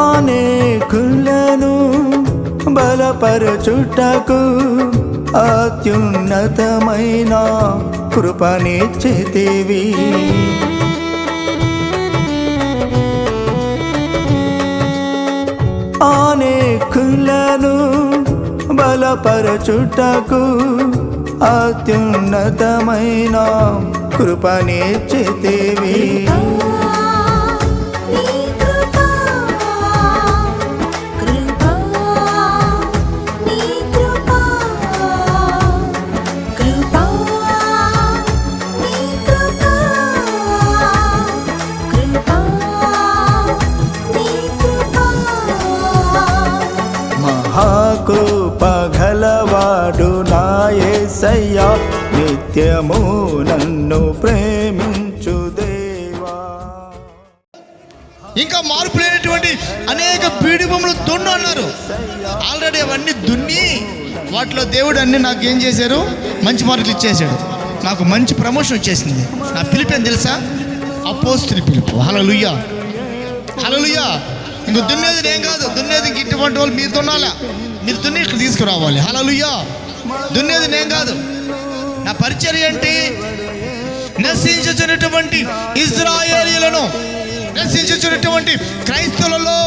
అనేకులను బలపరచుటకు అత్యున్నతమైన కృపనిచ్చితివి. అనేకులను బలపరచుటకు అత్యున్నతమైన కృపనిచ్చితివి. మహాకృపగలవాడు నాయసయ్యా. నిత్యము నన్ను ప్రేమించు దేవా. ఇంకా మార్పు లేనటువంటి అనేక పీడిపములు దున్ను అన్నారు. ఆల్రెడీ అవన్నీ దున్ని వాటిలో దేవుడు అన్ని నాకు ఏం చేశారు? మంచి మార్కులు ఇచ్చేసాడు నాకు మంచి ప్రమోషన్ వచ్చేసింది. నా పిలిపి ఏం తెలుసా? అపోస్తుని పిలుపు. హలలుయ్య హలలుయ్య ఇంక దున్నేది నేను కాదు దున్నేది ఇంక ఇటువంటి వాళ్ళు మీరు దున్నాలా మీరు దున్ని ఇక్కడ తీసుకురావాలి. హలలుయ్యా దున్నేది నేను కాదు. నా పరిచయం ఏంటి? నశించుచున్నటువంటి ఇజ్రాయేలీలను నశించుచున్నటువంటి క్రైస్తవులలో